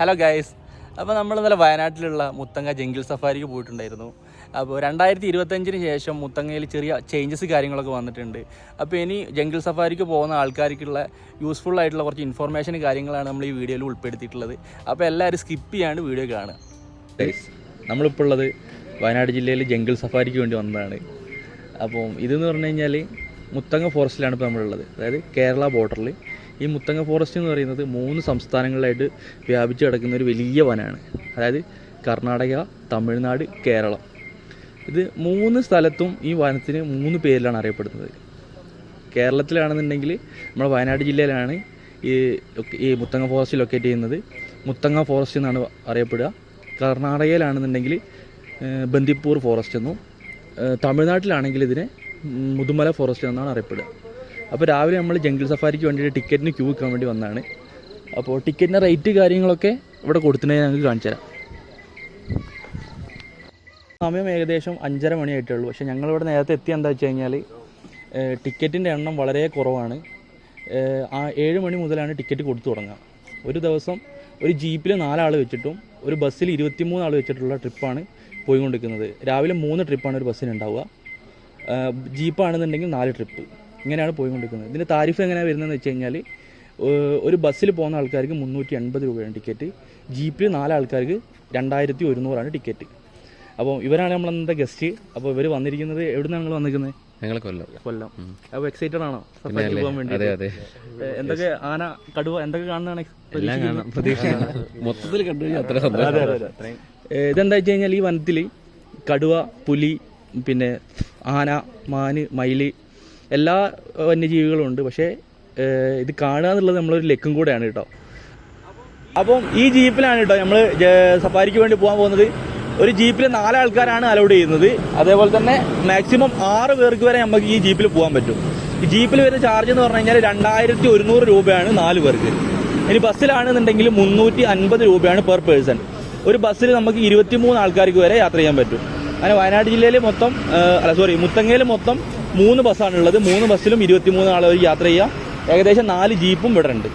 Hello guys അപ്പോൾ നമ്മൾ ഇന്നലെ വയനാട്ടിലുള്ള മുത്തങ്ങ ജംഗിൾ സഫാരിക്ക് പോയിട്ടുണ്ടായിരുന്നു. അപ്പോൾ രണ്ടായിരത്തി ഇരുപത്തഞ്ചിന് ശേഷം മുത്തങ്ങയിൽ ചെറിയ ചേഞ്ചസ് കാര്യങ്ങളൊക്കെ വന്നിട്ടുണ്ട്. അപ്പോൾ ഇനി ജംഗിൾ സഫാരിക്ക് പോകുന്ന ആൾക്കാർക്കുള്ള യൂസ്ഫുൾ ആയിട്ടുള്ള കുറച്ച് ഇൻഫർമേഷൻ കാര്യങ്ങളാണ് നമ്മൾ ഈ വീഡിയോയിൽ ഉൾപ്പെടുത്തിയിട്ടുള്ളത്. അപ്പോൾ എല്ലാവരും സ്കിപ്പ് ചെയ്യാണ്ട് വീഡിയോ കാണുക. നമ്മളിപ്പോൾ ഉള്ളത് വയനാട് ജില്ലയിൽ ജംഗിൾ സഫാരിക്ക് വേണ്ടി വന്നതാണ്. അപ്പോൾ ഇതെന്ന് പറഞ്ഞു കഴിഞ്ഞാൽ മുത്തങ്ങ ഫോറസ്റ്റിലാണ് ഇപ്പോൾ നമ്മളുള്ളത്. അതായത് കേരള ബോർഡറിൽ ഈ മുത്തങ്ങ ഫോറസ്റ്റ് എന്ന് പറയുന്നത് മൂന്ന് സംസ്ഥാനങ്ങളിലായിട്ട് വ്യാപിച്ചു കിടക്കുന്ന ഒരു വലിയ വനമാണ്. അതായത് കർണാടക തമിഴ്നാട് കേരളം. ഇത് മൂന്ന് സ്ഥലത്തും ഈ വനത്തിന് മൂന്ന് പേരിലാണ് അറിയപ്പെടുന്നത്. കേരളത്തിലാണെന്നുണ്ടെങ്കിൽ നമ്മുടെ വയനാട് ജില്ലയിലാണ് ഈ ഈ മുത്തങ്ങ ഫോറസ്റ്റ് ലൊക്കേറ്റ് ചെയ്യുന്നത്. മുത്തങ്ങ ഫോറസ്റ്റ് എന്നാണ് അറിയപ്പെടുക. കർണാടകയിലാണെന്നുണ്ടെങ്കിൽ ബന്ദിപ്പൂർ ഫോറസ്റ്റ് എന്നും തമിഴ്നാട്ടിലാണെങ്കിൽ ഇതിനെ മുതുമല ഫോറസ്റ്റ് എന്നാണ് അറിയപ്പെടുക. അപ്പോൾ രാവിലെ നമ്മൾ ജംഗിൾ സഫാരിക്ക് വേണ്ടിയിട്ട് ടിക്കറ്റിന് ക്യൂ വെക്കാൻ വേണ്ടി വന്നതാണ് അപ്പോൾ ടിക്കറ്റിന്റെ റേറ്റ് കാര്യങ്ങളൊക്കെ ഇവിടെ കൊടുത്തിട്ടുണ്ടെങ്കിൽ ഞങ്ങൾക്ക് കാണിച്ചു തരാം സമയം ഏകദേശം അഞ്ചര മണിയായിട്ടുള്ളൂ. പക്ഷേ ഞങ്ങളിവിടെ നേരത്തെ എത്തി എന്താ വെച്ച് കഴിഞ്ഞാൽ ടിക്കറ്റിന്റെ എണ്ണം വളരെ കുറവാണ്. ആ ഏഴ് മണി മുതലാണ് ടിക്കറ്റ് കൊടുത്തു തുടങ്ങുക. ഒരു ദിവസം ഒരു ജീപ്പിൽ നാലാൾ വെച്ചിട്ടും ഒരു ബസ്സിൽ ഇരുപത്തിമൂന്ന് ആൾ വെച്ചിട്ടുള്ള ട്രിപ്പാണ് പോയിക്കൊണ്ടിരിക്കുന്നത്. രാവിലെ മൂന്ന് ട്രിപ്പാണ് ഒരു ബസ്സിന് ഉണ്ടാവുക. ഏഹ് ജീപ്പാണെന്നുണ്ടെങ്കിൽ നാല് ട്രിപ്പ് ഇങ്ങനെയാണ് പോയിക്കൊണ്ടിരിക്കുന്നത്. ഇതിന്റെ താരിഫ് എങ്ങനെയാണ് വരുന്നതെന്ന് വെച്ച് കഴിഞ്ഞാൽ ഒരു ബസ്സിൽ പോകുന്ന ആൾക്കാർക്ക് മുന്നൂറ്റി എൺപത് രൂപയാണ് ടിക്കറ്റ്. ജീപ്പിൽ നാലാൾക്കാർക്ക് രണ്ടായിരത്തി ഒരുന്നൂറാണ് ടിക്കറ്റ്. അപ്പോൾ ഇവരാണ് നമ്മളെന്താ ഗസ്റ്റ്. അപ്പോൾ ഇവർ വന്നിരിക്കുന്നത് എവിടെ നിന്നാണ് നിങ്ങൾ വന്നിരിക്കുന്നത്? ഞങ്ങൾ കൊല്ലം. കൊല്ലം. അപ്പോൾ എക്സൈറ്റഡ് ആണോ? സഫാരി പോകാൻ വേണ്ടി അതെ അതെ. എന്തൊക്കെ ആന കടുവ എന്തൊക്കെ കാണുന്നതാണ് പ്രതീക്ഷ മൊത്തത്തിൽ കണ്ടു ഇതെന്താ വെച്ച് കഴിഞ്ഞാൽ ഈ വനത്തിൽ കടുവ പുലി പിന്നെ ആന മാന് മയിൽ എല്ലാ വന്യജീവികളും ഉണ്ട്. പക്ഷേ ഇത് കാണുക എന്നുള്ളത് നമ്മളൊരു ലക്കും കൂടെയാണ് കേട്ടോ. അപ്പം ഈ ജീപ്പിലാണ് കേട്ടോ നമ്മൾ സഫാരിക്ക് വേണ്ടി പോകാൻ പോകുന്നത്. ഒരു ജീപ്പിൽ നാലാൾക്കാരാണ് അലൗഡ് ചെയ്യുന്നത്. അതേപോലെ തന്നെ മാക്സിമം ആറ് പേർക്ക് വരെ നമുക്ക് ഈ ജീപ്പിൽ പോകാൻ പറ്റും. ഈ ജീപ്പിൽ വരുന്ന ചാർജ് എന്ന് പറഞ്ഞു കഴിഞ്ഞാൽ രണ്ടായിരത്തി ഒരുന്നൂറ് രൂപയാണ് നാല് പേർക്ക്. ഇനി ബസ്സിലാണെന്നുണ്ടെങ്കിൽ മുന്നൂറ്റി അൻപത് രൂപയാണ് പെർ പേഴ്സൺ. ഒരു ബസ്സിൽ നമുക്ക് ഇരുപത്തി മൂന്ന് ആൾക്കാർക്ക് വരെ യാത്ര ചെയ്യാൻ പറ്റും. അങ്ങനെ വയനാട് ജില്ലയിൽ മൊത്തം അല്ല സോറി മുത്തങ്ങയിൽ മൊത്തം മൂന്ന് ബസ്സാണുള്ളത്. മൂന്ന് ബസ്സിലും ഇരുപത്തിമൂന്ന് ആളുകൾ യാത്ര ചെയ്യാം. ഏകദേശം നാല് ജീപ്പും ഇവിടെ ഉണ്ട്.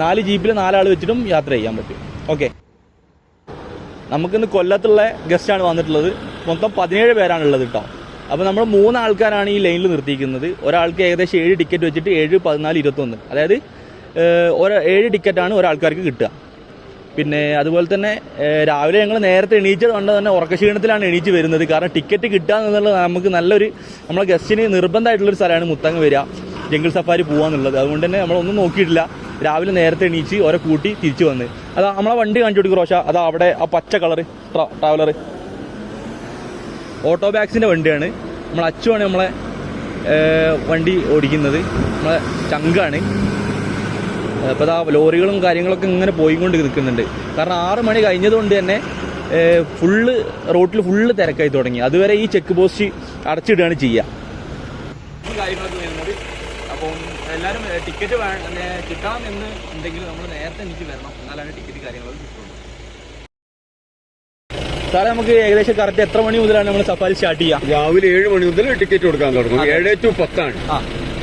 നാല് ജീപ്പിൽ നാലാൾ വെച്ചിട്ടും യാത്ര ചെയ്യാൻ പറ്റും. ഓക്കെ. നമുക്കിന്ന് കൊല്ലത്തുള്ള ഗസ്റ്റാണ് വന്നിട്ടുള്ളത്. മൊത്തം പതിനേഴ് പേരാണുള്ളത് കേട്ടോ അപ്പോൾ നമ്മൾ മൂന്ന് ആൾക്കാരാണ് ഈ ലൈനിൽ നിർത്തിയിരിക്കുന്നത്. ഒരാൾക്ക് ഏകദേശം ഏഴ് ടിക്കറ്റ് വെച്ചിട്ട് ഏഴ് പതിനാല് ഇരുപത്തൊന്ന്. അതായത് ഒരു ഏഴ് ടിക്കറ്റാണ് ഒരാൾക്കാർക്ക് കിട്ടുക. പിന്നെ അതുപോലെ തന്നെ രാവിലെ ഞങ്ങൾ നേരത്തെ എണീച്ചത് കൊണ്ട് തന്നെ ഉറക്കക്ഷീണത്തിലാണ് എണീച്ച് വരുന്നത്. കാരണം ടിക്കറ്റ് കിട്ടുക എന്നുള്ളത് നമുക്ക് നല്ലൊരു നമ്മളെ ഗസ്റ്റിന് നിർബന്ധമായിട്ടുള്ളൊരു സ്ഥലമാണ് മുത്തങ്ങ് വരിക ജംഗിൾ സഫാരി പോകാന്നുള്ളത് അതുകൊണ്ട് തന്നെ നമ്മളൊന്നും നോക്കിയിട്ടില്ല. രാവിലെ നേരത്തെ എണീച്ച് ഓരോ കൂട്ടി തിരിച്ചു വന്ന്. അത് നമ്മളെ വണ്ടി കാണിച്ചു കൊടുക്കും റോഷ. അതാ അവിടെ ആ പച്ച കളർ ട്രാവലർ. ഓട്ടോ ബാഗ്സിന്റെ വണ്ടിയാണ്. നമ്മളെ അച്ചുവാണ് നമ്മളെ വണ്ടി ഓടിക്കുന്നത്. നമ്മളെ ചങ്കാണ്. അപ്പോൾ ആ ലോറികളും കാര്യങ്ങളൊക്കെ ഇങ്ങനെ പോയിക്കൊണ്ട് നിൽക്കുന്നുണ്ട്. കാരണം ആറ് മണി കഴിഞ്ഞതുകൊണ്ട് തന്നെ ഫുള്ള് റോട്ടിൽ ഫുള്ള് തിരക്കായി തുടങ്ങി. അതുവരെ ഈ ചെക്ക് പോസ്റ്റ് അടച്ചിടുകയാണ് ചെയ്യുക കാര്യങ്ങളൊക്കെ വരുന്നത്. അപ്പം എല്ലാവരും ടിക്കറ്റ് കിട്ടണം എന്ന് ഉണ്ടെങ്കിൽ നമ്മൾ നേരത്തെ എനിക്ക് വരണം. എന്നാലാണ് ടിക്കറ്റ് കാര്യങ്ങളൊക്കെ കിട്ടുള്ളൂ. സാറേ നമുക്ക് ഏകദേശം കറക്റ്റ് എത്ര മണി മുതലാണ് നമ്മൾ സഫാരി സ്റ്റാർട്ട് ചെയ്യുക രാവിലെ ഏഴ് മണി മുതൽ ടിക്കറ്റ് കൊടുക്കാൻ തുടങ്ങും. ഏഴ് ടു പത്താണ്. ആ.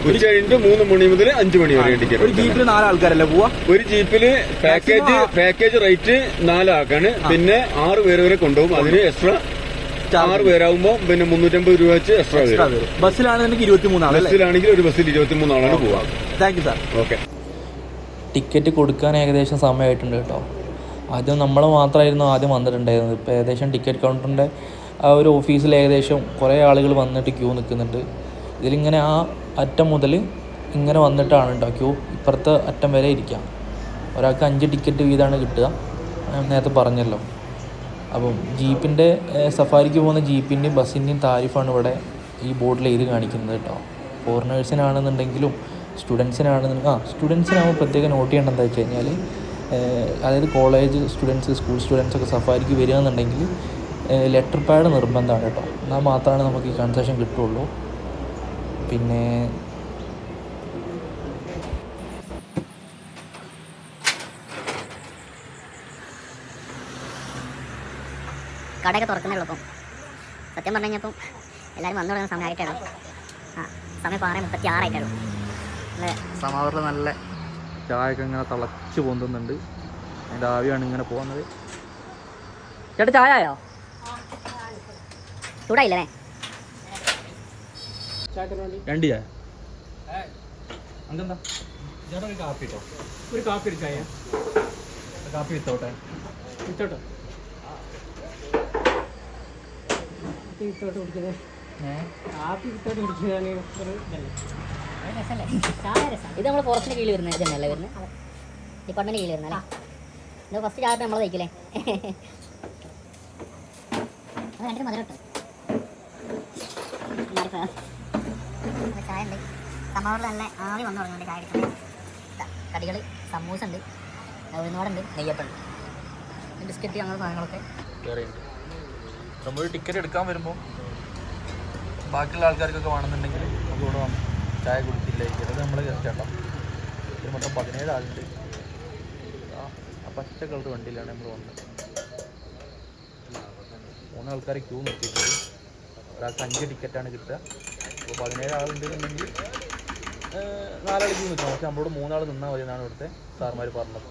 ഉച്ച കഴിഞ്ഞിട്ട് മൂന്ന് മണി മുതൽ അഞ്ച് മണി വരെ ടിക്കറ്റ് ഒരു ജീപ്പിൽ നാലാൾക്കാരല്ലേ പോവാ? ഒരു ജീപ്പിൽ പാക്കേജ് പാക്കേജ് റേറ്റ് നാലാക്കാണ് പിന്നെ ആറ് പേര് വരെ കൊണ്ടുപോകും. അതിന് എക്സ്ട്രാ ആറ് പേരാകുമ്പോ പിന്നെ മുന്നൂറ്റമ്പത് രൂപ വെച്ച് എക്സ്ട്രാ വരും. ബസ്സിലാണെങ്കിൽ ബസ്സിലാണെങ്കിൽ ഒരു ബസ്സിൽ ഇരുപത്തിമൂന്നാളാണ് പോവാ. Thank you sir okay ticket കൊടുക്കാൻ ഏകദേശം സമയമായിട്ടുണ്ട് കേട്ടോ. ആദ്യം നമ്മൾ മാത്രമായിരുന്നു ആദ്യം വന്നിട്ടുണ്ടായിരുന്നത്. ഇപ്പോൾ ഏകദേശം ടിക്കറ്റ് കൗണ്ടറിന്റെ ആ ഒരു ഓഫീസിൽ ഏകദേശം കുറേ ആളുകൾ വന്നിട്ട് ക്യൂ നിൽക്കുന്നുണ്ട് ഇതിലിങ്ങനെ ആ അറ്റം മുതൽ ഇങ്ങനെ വന്നിട്ടാണ് കേട്ടോ ക്യൂ ഇപ്പുറത്തെ അറ്റം വരെ ഇരിക്കാം. ഒരാൾക്ക് അഞ്ച് ടിക്കറ്റ് വീതമാണ് കിട്ടുക. നേരത്തെ പറഞ്ഞല്ലോ. അപ്പം ജീപ്പിന്റെ സഫാരിക്ക് പോകുന്ന ജീപ്പിന്റെയും ബസ്സിന്റെയും താരിഫാണ് ഇവിടെ ഈ ബോർഡിൽ എഴുതി കാണിക്കുന്നത് കേട്ടോ. ഫോറിനേഴ്സിനാണെന്നുണ്ടെങ്കിലും സ്റ്റുഡൻസിനാണെന്ന് ആ സ്റ്റുഡൻസിനാകുമ്പോൾ പ്രത്യേകം നോട്ട് ചെയ്യേണ്ടത് എന്താ വെച്ച് കഴിഞ്ഞാൽ അതായത് കോളേജ് സ്റ്റുഡൻസ് സ്കൂൾ സ്റ്റുഡൻസ് ഒക്കെ സഫാരിക്ക് വരിക എന്നുണ്ടെങ്കിൽ ലെറ്റർ പാഡ് നിർബന്ധമാണ് കേട്ടോ. എന്നാൽ മാത്രമാണ് നമുക്ക് ഈ കൺസെഷൻ കിട്ടുള്ളൂ പിന്നെ കടയൊക്കെ തുറക്കുന്നേ ഉള്ളൂ സത്യം പറഞ്ഞു കഴിഞ്ഞപ്പം എല്ലാവരും വന്നു തുടങ്ങുന്ന സമയമായിട്ടാണ് ആ സമയം ആറ് മുപ്പത്തി ആറായിട്ടാണ് സമാവറിൽ നല്ല ചായയൊക്കെ ഇങ്ങനെ തിളച്ച് പൊന്തുന്നുണ്ട്. അതിന്റെ ആവിയാണ് ഇങ്ങനെ പോകുന്നത്. ചേട്ടാ ചായ ആയോ? ചൂടായില്ലേ രണ്ട് ചായ. അതെന്താ? ഒരു കാപ്പി ഇട്ടോ? ഒരു കാപ്പി എടുക്കായ കാപ്പി വിത്തോട്ടെ ഇത്തോട്ടോ ഇത്തോട്ട് കുടിക്കുന്നത് കാപ്പി ഇത്തോട്ട് കുടിക്കുന്നതാണ് ഒരു ഇതല്ലേ. ഇത് നമ്മൾ ഫോറസ്റ്റിന് കീഴിൽ വരുന്ന ഇതന്നെയല്ലേ വരുന്നത്? ഡിപ്പാർട്ട്മെന്റ് കീഴിൽ വരുന്നല്ലേ ഇത് ഫസ്റ്റ് ചാർട്ട് നമ്മൾ തയ്ക്കില്ലേ രണ്ടര മധുരം ഇട്ടു. ചായ ഉണ്ട് സമ്മറിൽ തന്നെ ആവി വന്നു തുടങ്ങുന്നുണ്ട് ചായ എടുക്കുന്നത് കടികൾ സമൂസ ഉണ്ട് ഉഴുന്നോടുണ്ട് നെയ്യപ്പുണ്ട് ബിസ്ക്കറ്റ് അങ്ങനെ സാധനങ്ങളൊക്കെ. നമ്മൾ ടിക്കറ്റ് എടുക്കാൻ വരുമ്പോൾ ബാക്കിയുള്ള ആൾക്കാർക്കൊക്കെ വേണമെന്നുണ്ടെങ്കിൽ നമുക്ക് ഇവിടെ ചായ കുടിച്ചില്ലായിരിക്കും. അത് നമ്മൾ ഗസ്റ്റ് കേട്ടോ ഇത് മൊത്തം പതിനേഴ് ആളുണ്ട്. ആ പച്ച കളർ വണ്ടിയിലാണ് നമ്മൾ വന്നത്. മൂന്ന് ആൾക്കാർ ക്യൂ നിർത്തിയിട്ടുണ്ട് ഒരാൾക്ക് അഞ്ച് ടിക്കറ്റാണ് കിട്ടുക. അപ്പോൾ പതിനേഴ് ആളുണ്ടെന്നുണ്ടെങ്കിൽ നാലാളിക്ക് നിൽക്കാം നിൽക്കണം. പക്ഷെ നമ്മളോട് മൂന്നാൾ നിന്നാൽ മതി എന്നാണ് ഇവിടുത്തെ സാർമാർ പറഞ്ഞത്.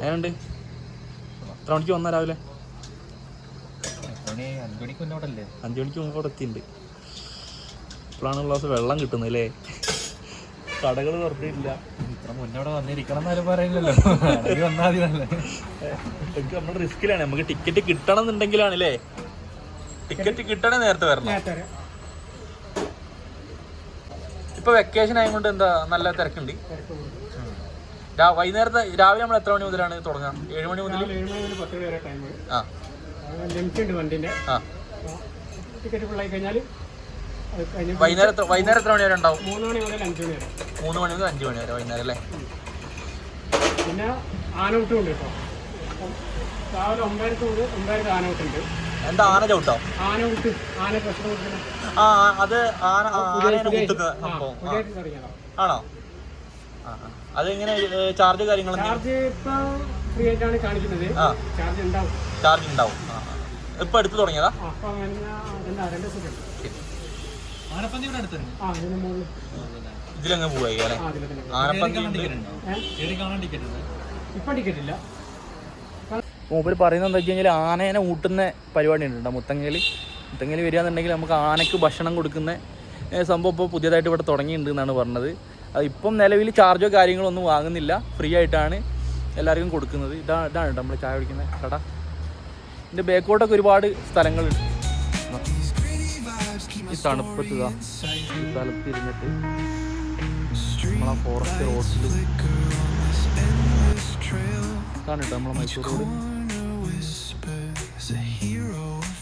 എങ്ങനെയുണ്ട്? എത്ര മണിക്ക് വന്നാ രാവിലെ? അഞ്ചു മണിക്ക് മുമ്പ് അവിടെ എത്തിയിട്ടുണ്ട്. ഇപ്പോഴാണ് ഗ്ലാസ് വെള്ളം കിട്ടുന്നത് അല്ലേ? കടകൾ തുറന്നിട്ടില്ല. ഇത്ര മുന്നോട്ട് വന്നിരിക്കണം എന്നാലും പറയുന്നില്ലല്ലോ വന്നാൽ മതി നല്ല നമുക്ക് നമ്മൾ റിസ്കിലാണ് നമുക്ക് ടിക്കറ്റ് കിട്ടണം എന്നുണ്ടെങ്കിലാണ് അല്ലേ ടിക്കറ്റ് കിട്ടണേ നേരത്തെ വരണം ഇപ്പൊ വെക്കേഷൻ ആയതുകൊണ്ട് എന്താ നല്ല തിരക്കുണ്ട്. വൈകുന്നേരത്തെ രാവിലെ നമ്മൾ എത്ര മണി മുതലാണ് തുടങ്ങാ? ഏഴ് മണി മുതൽ ആ. വൈകുന്നേരം വൈകുന്നേരം എത്ര മണി വരെ ഉണ്ടാവും? മൂന്ന് മണി മുതൽ അഞ്ച് മണി വരെ വൈകുന്നേരം അല്ലേ? പിന്നെ ആനൗട്ടും ഉണ്ട് കേട്ടോ രാവിലെ ഒമ്പതരക്ക് മുതൽ ഒമ്പതരക്ക് ആനൗട്ടുണ്ട് എന്താ ആന ചവിട്ടോ? ആന പ്രശ്നം ആ അത് ആന ആ, ആനേനെ കുത്തുന്ന സംഭവം ആ. പുതിയതായിട്ട് തുടങ്ങിയതാണ് ആണോ? ആ ആ. അതെങ്ങനെ ചാർജ് കാര്യങ്ങളൊന്നും ചാർജ് ഇപ്പോൾ ഫ്രീ ആയിട്ടാണ് കാണിക്കുന്നത്. ആ. ചാർജ് ഉണ്ടാവും. ചാർജ് ഉണ്ടാവും. ആ ആ. ഇപ്പൊ എടുത്തു തുടങ്ങിയതാ? ആ അപ്പം അങ്ങനെ എന്താ രണ്ട് ദിവസം ആനപ്പന്തി ഇവിടെ അടുത്തുണ്ട് ആ ഇതിന് മുകളിൽ. ഇതിലങ്ങ് പോവായി അല്ലേ? ആ അതിൽ തന്നെ ആനപ്പന്തി ഇപ്പൊ ഏഹ് കാണാൻ ടിക്കറ്റ് ഉണ്ട്. ഇപ്പം ടിക്കറ്റ് ഇല്ല മൂപ്പര് പറയുന്നത് എന്താ വെച്ച് കഴിഞ്ഞാൽ ആനേനെ ഊട്ടുന്ന പരിപാടി ഉണ്ട് മുത്തങ്ങയിൽ മുത്തങ്ങയിൽ വരികയെന്നുണ്ടെങ്കിൽ നമുക്ക് ആനയ്ക്ക് ഭക്ഷണം കൊടുക്കുന്ന സംഭവം ഇപ്പോൾ പുതിയതായിട്ട് ഇവിടെ തുടങ്ങിയിട്ടുണ്ട് എന്നാണ് പറഞ്ഞത്. അത് ഇപ്പം നിലവിൽ ചാർജോ കാര്യങ്ങളോ ഒന്നും വാങ്ങുന്നില്ല. ഫ്രീ ആയിട്ടാണ് എല്ലാവർക്കും കൊടുക്കുന്നത്. ഇതാണ് ഇതാണ് നമ്മൾ ചായ കുടിക്കുന്ന കട. ഇതിന്റെ ബേക്കോട്ടൊക്കെ ഒരുപാട് സ്ഥലങ്ങളുണ്ട്. ഈ തണുപ്പത്ത് ഈ സ്ഥലത്ത് ഇരുന്നിട്ട് നമ്മളെ ഫോറസ്റ്റ് റോഡിൽ ഇതാണ് നമ്മളെ മൈസൂർ റോഡ്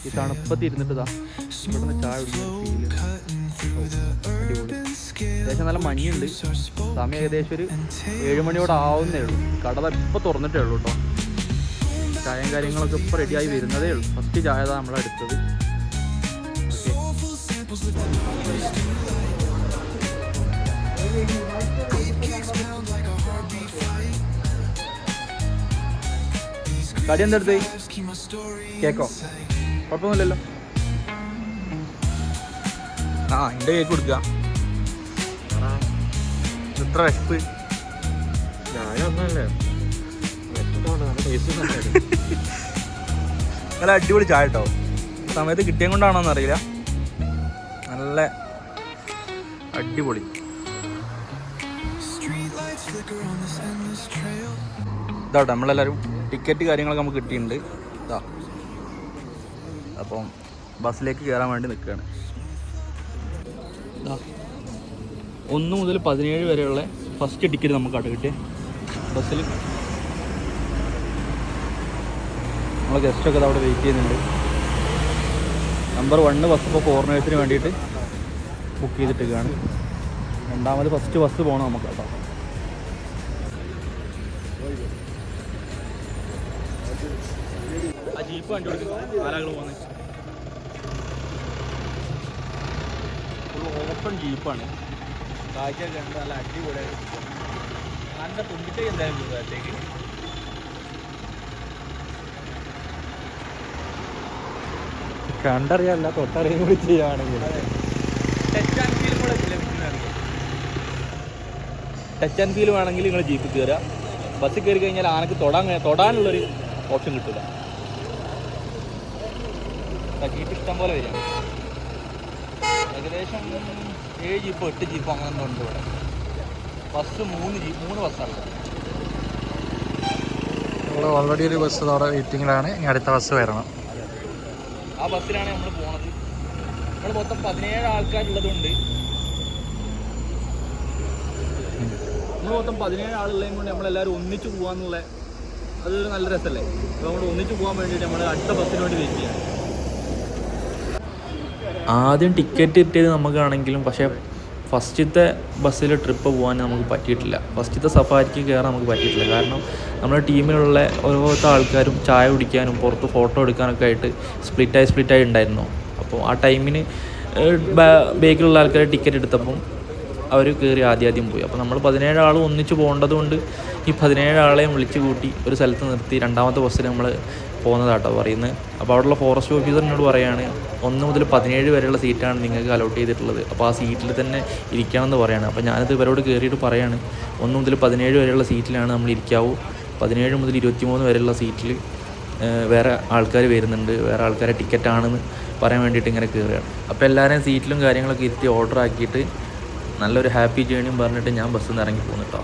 ഈ തണുപ്പത്ത് ഇരുന്നിട്ട് ഇവിടുന്ന് ചായ ഏകദേശം നല്ല മഞ്ഞുണ്ട്. സമയം ഏകദേശം ഒരു ഏഴുമണിയോടെ ആവുന്നേ ഉള്ളൂ. കട ഇപ്പം തുറന്നിട്ടേ ഉള്ളൂ കേട്ടോ ചായയും കാര്യങ്ങളൊക്കെ ഇപ്പം റെഡിയായി വരുന്നതേ ഉള്ളൂ. ഫസ്റ്റ് ചായ ഇതാ നമ്മളെടുത്തത് അടുത്തത് കടി എന്തെടുത്ത് കേക്കോ? കുഴപ്പമൊന്നുമില്ലല്ലോ. ആ എന്റെ കേക്ക് കൊടുക്കുക. എത്ര വിശപ്പ്. ഞാനൊന്നല്ലേ നല്ല അടിപൊളി ചായ കേട്ടോ സമയത്ത് കിട്ടിയ കൊണ്ടാണോന്ന് അറിയില്ല. നല്ല അടിപൊളി. ഇതാട്ടോ നമ്മളെല്ലാവരും ടിക്കറ്റ് കാര്യങ്ങളൊക്കെ നമുക്ക് കിട്ടിയിട്ടുണ്ട്. ഇതാ. അപ്പം ബസ്സിലേക്ക് കയറാൻ വേണ്ടി നിൽക്കുകയാണ്. ഒന്ന് മുതൽ പതിനേഴ് വരെയുള്ള ഫസ്റ്റ് ടിക്കറ്റ് നമുക്ക് അവിടെ കിട്ടിയ ബസ്സിൽ. നമ്മളെ ഗസ്റ്റൊക്കെ അവിടെ വെയിറ്റ് ചെയ്യുന്നുണ്ട്. നമ്പർ വണ്ണ് ബസ് ഇപ്പോൾ ഫോറിനേഴ്സിന് വേണ്ടിയിട്ട് ബുക്ക് ചെയ്തിട്ടൊക്കെയാണ് രണ്ടാമത് ഫസ്റ്റ് ബസ് പോകണം നമുക്ക് കേട്ടോ. ആ ജീപ്പ് വണ്ടി ആരാകൾ പോകുന്നത് ഓപ്പൺ ജീപ്പാണ്. കാഴ്ച കണ്ട് നല്ല അടിപൊളിയായിട്ട് നല്ല തുമ്പിക്കൈ എന്തായാലും കൂടുതലേക്ക് കണ്ടറിയല്ല തൊട്ടറിയും കൂടി ചെയ്യുകയാണെങ്കിൽ ടച്ച് ആൻഡ് ഫീൽ കൂടെ ലഭിക്കുന്നതായിരിക്കും ടച്ച് ആൻഡ് ഫീൽ വേണമെങ്കിൽ നിങ്ങൾ ജീപ്പ് കയറുക. ബസ്സിൽ കയറി കഴിഞ്ഞാൽ ആനക്ക് തൊടാൻ തൊടാനുള്ളൊരു ഓപ്ഷൻ കിട്ടില്ല ജീപ്പ് ഇഷ്ടം പോലെ വരിക. ഏകദേശം ഏഴ് ജീപ്പ് എട്ട് ജീപ്പ് അങ്ങനെ എന്തോ ഉണ്ട് ഇവിടെ. ബസ് മൂന്ന് ജീപ്പ് മൂന്ന് ബസ്സാണ് ഇവിടെ. ഓൾറെഡി ഒരു ബസ് അവിടെ വെയിറ്റിങ്ങിലാണ് ഇനി അടുത്ത ബസ് വരണം. ആ ബസ്സിലാണ് നമ്മൾ പോണത്. നമ്മൾ മൊത്തം പതിനേഴ് ആൾക്കാരുള്ളതുകൊണ്ട് നമ്മൾ മൊത്തം പതിനേഴ് ആളുള്ളതും കൊണ്ട് നമ്മളെല്ലാവരും ഒന്നിച്ച് പോകാന്നുള്ള അതൊരു നല്ല രസമല്ലേ അപ്പോൾ നമ്മൾ ഒന്നിച്ച് പോകാൻ വേണ്ടിയിട്ട് നമ്മൾ അടുത്ത ബസ്സിന് വേണ്ടി വെയിറ്റ് ചെയ്യാം ആദ്യം ടിക്കറ്റ് കിട്ടിയത് നമുക്കാണെങ്കിലും പക്ഷേ ഫസ്റ്റത്തെ ബസ്സിൽ ട്രിപ്പ് പോകാൻ നമുക്ക് പറ്റിയിട്ടില്ല. ഫസ്റ്റത്തെ സഫാരിക്ക് കയറാൻ നമുക്ക് പറ്റിയിട്ടില്ല. കാരണം നമ്മുടെ ടീമിലുള്ള ഓരോരുത്തർ ആൾക്കാരും ചായ കുടിക്കാനും പുറത്ത് ഫോട്ടോ എടുക്കാനൊക്കെ ആയിട്ട് സ്പ്ലിറ്റായി സ്പ്ലിറ്റായി ഉണ്ടായിരുന്നു. അപ്പോൾ ആ ടൈമിന് ബേക്കിലുള്ള ആൾക്കാർ ടിക്കറ്റ് എടുത്തപ്പം അവർ കയറി ആദ്യം ആദ്യം പോയി. അപ്പോൾ നമ്മൾ പതിനേഴ് ആൾ ഒന്നിച്ച് പോകേണ്ടതുകൊണ്ട് ഈ പതിനേഴ് ആളെയും വിളിച്ച് കൂട്ടി ഒരു സ്ഥലത്ത് നിർത്തി. രണ്ടാമത്തെ ബസ്സിൽ നമ്മൾ പോകുന്നതാട്ടോ പറയുന്നത്. അപ്പോൾ അവിടെയുള്ള ഫോറസ്റ്റ് ഓഫീസറിനോട് പറയാണ് ഒന്ന് മുതൽ പതിനേഴ് വരെയുള്ള സീറ്റാണ് നിങ്ങൾക്ക് അലോട്ട് ചെയ്തിട്ടുള്ളത്. അപ്പോൾ ആ സീറ്റിൽ തന്നെ ഇരിക്കാമെന്ന് പറയുകയാണ് അപ്പോൾ ഞാനത് ഇവരോട് കയറിയിട്ട് പറയാണ് ഒന്ന് മുതൽ പതിനേഴ് വരെയുള്ള സീറ്റിലാണ് നമ്മൾ ഇരിക്കാവൂ. പതിനേഴ് മുതൽ ഇരുപത്തിമൂന്ന് വരെയുള്ള സീറ്റിൽ വേറെ ആൾക്കാർ വരുന്നുണ്ട്. വേറെ ആൾക്കാരെ ടിക്കറ്റാണെന്ന് പറയാൻ വേണ്ടിയിട്ട് ഇങ്ങനെ കയറുകയാണ് അപ്പോൾ എല്ലാവരെയും സീറ്റിലും കാര്യങ്ങളൊക്കെ ഇരുത്തി ഓർഡർ ആക്കിയിട്ട് നല്ലൊരു ഹാപ്പി ജേണിയും പറഞ്ഞിട്ട് ഞാൻ ബസ്സിൽ നിന്ന് ഇറങ്ങി പോകുന്നു കേട്ടോ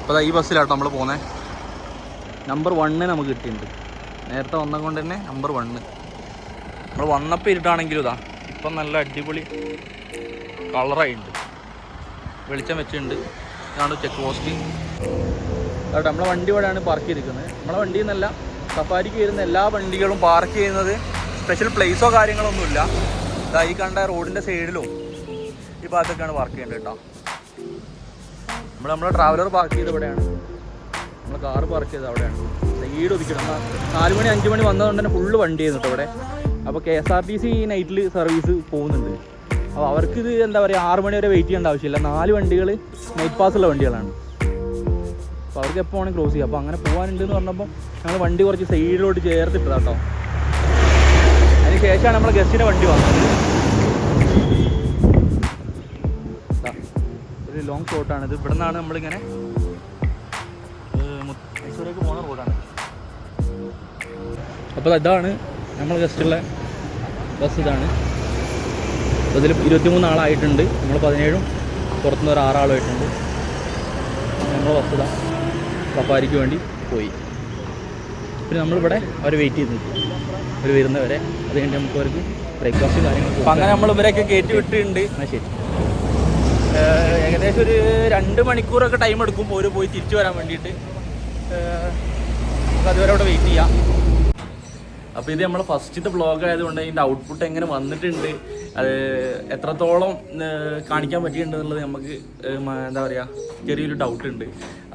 അപ്പോൾ ഈ ബസ്സിലാട്ടോ നമ്മൾ പോകുന്നത് നമ്പർ വണ്ണ് നമുക്ക് കിട്ടിയിട്ടുണ്ട്. നേരത്തെ വന്ന കൊണ്ട് തന്നെ നമ്പർ വണ്ണ് നമ്മൾ വന്നപ്പോൾ ഇരുട്ടാണെങ്കിലും ഇതാ ഇപ്പം നല്ല അടിപൊളി കളറായിട്ടുണ്ട് വെളിച്ചം വെച്ചിട്ടുണ്ട്. ഇതാണ് ചെക്ക് പോസ്റ്റ് കേട്ടോ നമ്മളെ വണ്ടി ഇവിടെയാണ് പാർക്ക് ചെയ്തിരിക്കുന്നത്. നമ്മളെ വണ്ടിയിൽ നിന്നല്ല സഫാരിക്ക് വരുന്ന എല്ലാ വണ്ടികളും പാർക്ക് ചെയ്യുന്നത് സ്പെഷ്യൽ പ്ലേസോ കാര്യങ്ങളൊന്നുമില്ല. ഇതാ ഈ കണ്ട റോഡിന്റെ സൈഡിലോ ഈ ഭാഗത്തൊക്കെയാണ് പാർക്ക് ചെയ്യേണ്ടത് കേട്ടോ. നമ്മൾ നമ്മളെ ട്രാവലർ പാർക്ക് ചെയ്ത് ഇവിടെയാണ്. നമ്മൾ കാറ് പാർക്ക് ചെയ്ത് അവിടെയാണ്. ഒതുക്കണം അപ്പം നാല് മണി അഞ്ച് മണി വന്നതുകൊണ്ട് തന്നെ ഫുള്ള് വണ്ടി ചെയ്യുന്നുണ്ട് ഇവിടെ. അപ്പോൾ K S R T C നൈറ്റിൽ സർവീസ് പോകുന്നുണ്ട്. അപ്പോൾ അവർക്ക് ഇത് എന്താ പറയുക ആറ് മണി വരെ വെയിറ്റ് ചെയ്യേണ്ട ആവശ്യമില്ല. നാല് വണ്ടികൾ നൈറ്റ് പാസ് ഉള്ള വണ്ടികളാണ്. അപ്പോൾ അവർക്ക് എപ്പോൾ വേണമെങ്കിൽ ക്രോസ് ചെയ്യാം. അപ്പോൾ അങ്ങനെ പോകാനുണ്ട് എന്ന് പറഞ്ഞപ്പോൾ ഞങ്ങൾ വണ്ടി കുറച്ച് സൈഡിലോട്ട് ചേർത്തിട്ടതാ കേട്ടോ അതിന് ശേഷമാണ് നമ്മളെ ഗസ്റ്റിന്റെ വണ്ടി വന്നത്. ഒരു ലോങ് ഷോട്ടാണിത് ഇവിടെ നിന്നാണ് നമ്മളിങ്ങനെ അപ്പോൾ ഇതാണ് നമ്മൾ ഗസ്റ്റുള്ള ബസ് ഇതാണ്. അപ്പോൾ ഇതിൽ ഇരുപത്തിമൂന്ന് ആളായിട്ടുണ്ട്. നമ്മൾ പതിനേഴും പുറത്തുനിന്ന് ഒരു ആറാളുമായിട്ടുണ്ട് നമ്മൾ ബസ് ഇതാ സഫാരിക്ക് വേണ്ടി പോയി. പിന്നെ നമ്മളിവിടെ അവർ വെയിറ്റ് ചെയ്ത് അവർ വരുന്നവരെ അത് കഴിഞ്ഞ് നമുക്ക് അവർക്ക് ബ്രേക്ക്ഫാസ്റ്റ് കാര്യങ്ങളൊക്കെ അപ്പോൾ അങ്ങനെ നമ്മൾ ഇവരെയൊക്കെ കയറ്റി വിട്ടിട്ടുണ്ട്. എന്നാൽ ശരി. ഏകദേശം ഒരു രണ്ട് മണിക്കൂറൊക്കെ ടൈം എടുക്കും. ഒരു പോയി തിരിച്ചു വരാൻ വേണ്ടിയിട്ട്. അതുവരെ അവിടെ വെയിറ്റ് ചെയ്യാം. അപ്പോൾ ഇത് നമ്മളെ ഫസ്റ്റത്തെ വ്ളോഗ് ആയതുകൊണ്ട് ഇതിന്റെ ഔട്ട്പുട്ട് എങ്ങനെ വന്നിട്ടുണ്ട് അത് എത്രത്തോളം കാണിക്കാൻ പറ്റിയിട്ടുണ്ട് നമുക്ക് എന്താ പറയുക ചെറിയൊരു ഡൗട്ട് ഉണ്ട്.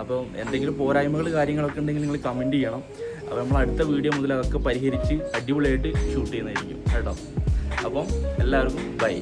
അപ്പം എന്തെങ്കിലും പോരായ്മകൾ കാര്യങ്ങളൊക്കെ ഉണ്ടെങ്കിൽ നിങ്ങൾ കമന്റ് ചെയ്യണം. അപ്പോൾ നമ്മൾ അടുത്ത വീഡിയോ മുതൽ അതൊക്കെ പരിഹരിച്ച് അടിപൊളിയായിട്ട് ഷൂട്ട് ചെയ്യുന്നതായിരിക്കും. കേട്ടോ? അപ്പം എല്ലാവർക്കും ബൈ